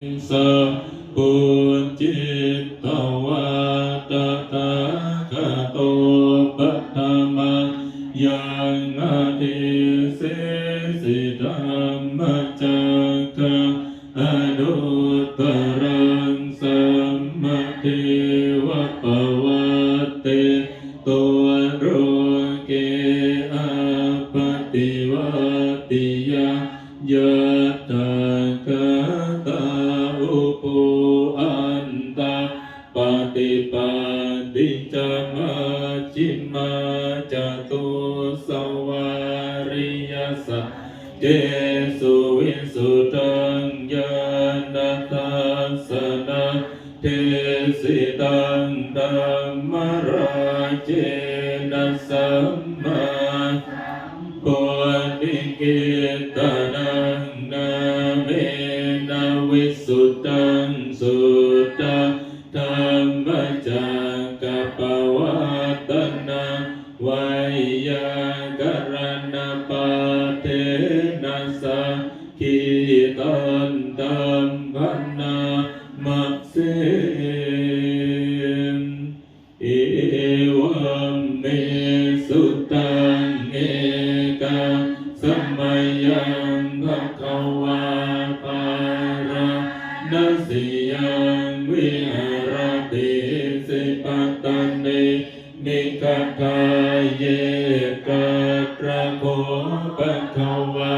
สัพพุจิตตวาตตาคโตปัฏฐมังยังอาทิเสสิธัมมจักะอนุตรังสัมมาเทวปวัตเตตัวโรเกอปฏิวัติยายะ สัจเจสุวิสุตังยานาทัสสนะเทสิตังดัมมราเจนะสัมมา สุตังเอกาสมัยยังภะคะวาปารานัสยังวิหารติสิปตันเนนิกขายเยกัตระโคปะคะวา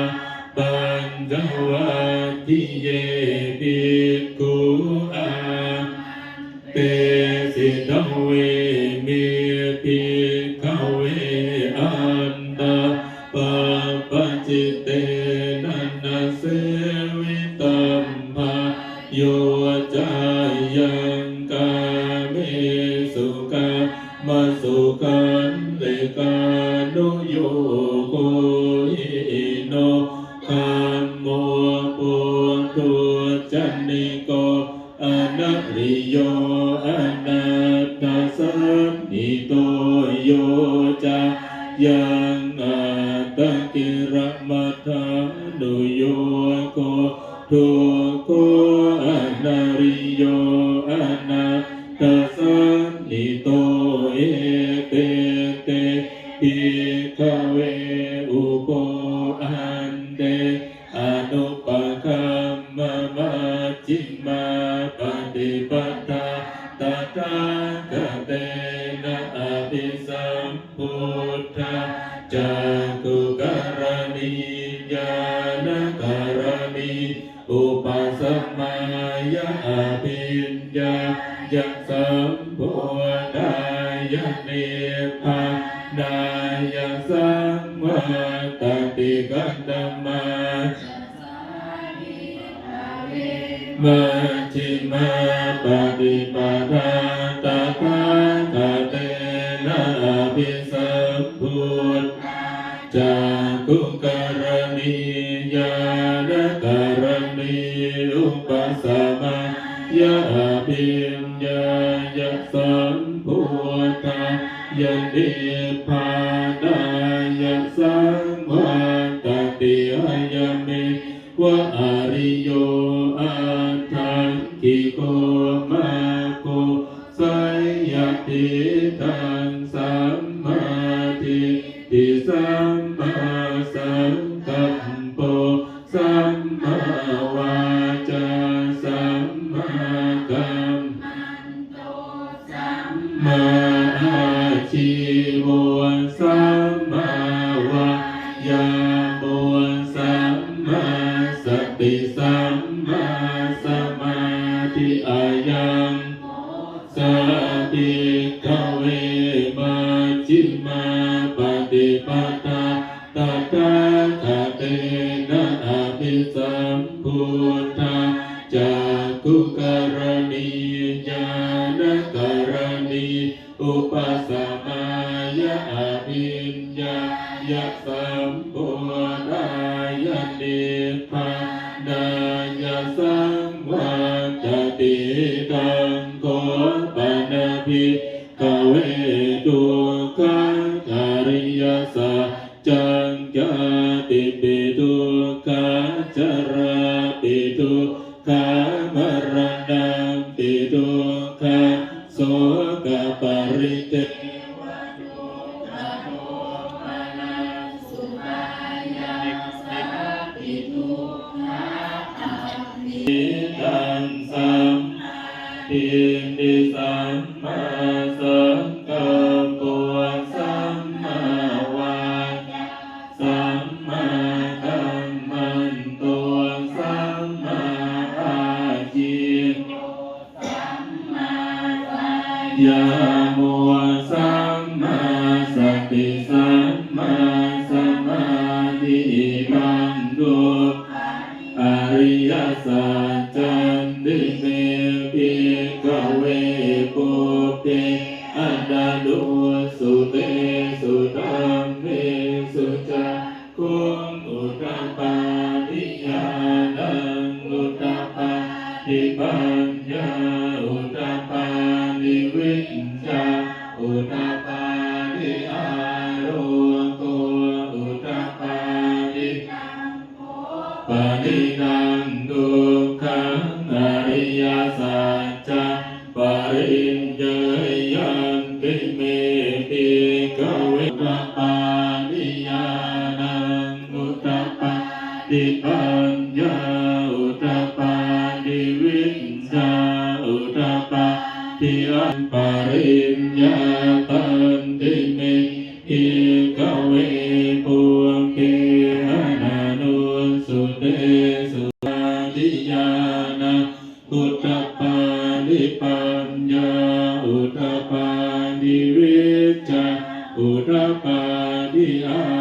ปัญจวัคคิเยภิกุอาเตสิตเว โยจายังกาเมสุกามาสุกันเลกานุโยโกหิโนคัมโมปุตุจันนิโกอนัตริโย กิรมัทานุโยโกทุโกอนาริโยอนัตสัมนิโตเอเตเตภิกขเวอุโปอันเตอนุปคัมมะมัจิมาปฏิปทาตถาคเตนะอภิสัมพุทธาจา ยเนพานายสังวาตติกันตมามัชฌิมาปฏิปทาตาคาตาเตนะอภิสัมพุทธาจากุกรณีญาณการณีอุปสัมมายะอภิญญายสัม พุทธายันติพานายะสังวาตติยามิวะอริโยอาทังกิโกมาโกสัยยติทังสัมมาทิฏฐิสัมมาสังกัปโปสัมมาวาจา ติสัมมาสมาธิอายังสติกเวมาจิมาปฏิปทาตถาคเตนะอภิสัมพุทธาจากุกรณีญาณการณีอุปสัมมายะอภิญญายะสัมโพธายะเนพานายะ สังวาจติตังโกปนาภิกเวตุกังอริยสัจจังกาติปิตุขาจราปิตุขามรณะปิทุกขโสกปริเต ติสัมมาสังกัปปุสัมมาวาจาสัมมากัมมันตัวสัมมาอาชียาโมสัมมาสติสัมมาสมาธิปัญโดอริยสัจจันติเม ปุเปอันดาดุสุเตสุตัมเมสุจักคุงอุตตปาทิยานังอุตตปาทิปัญญาอุตตปานิวิชชาอุตตปานิอาโรโกอุตตปานิปานินังดุขั นิยานังอุตตปาติปัญญาอุตตปาติวิชชาอุตตปาติอันปริญญาตันติเมปิกเวปุเปอนานุสุเตสุอาทิยานาอุตตปานิปัญญาอุตตปานิวิชชาอุตตปา นิ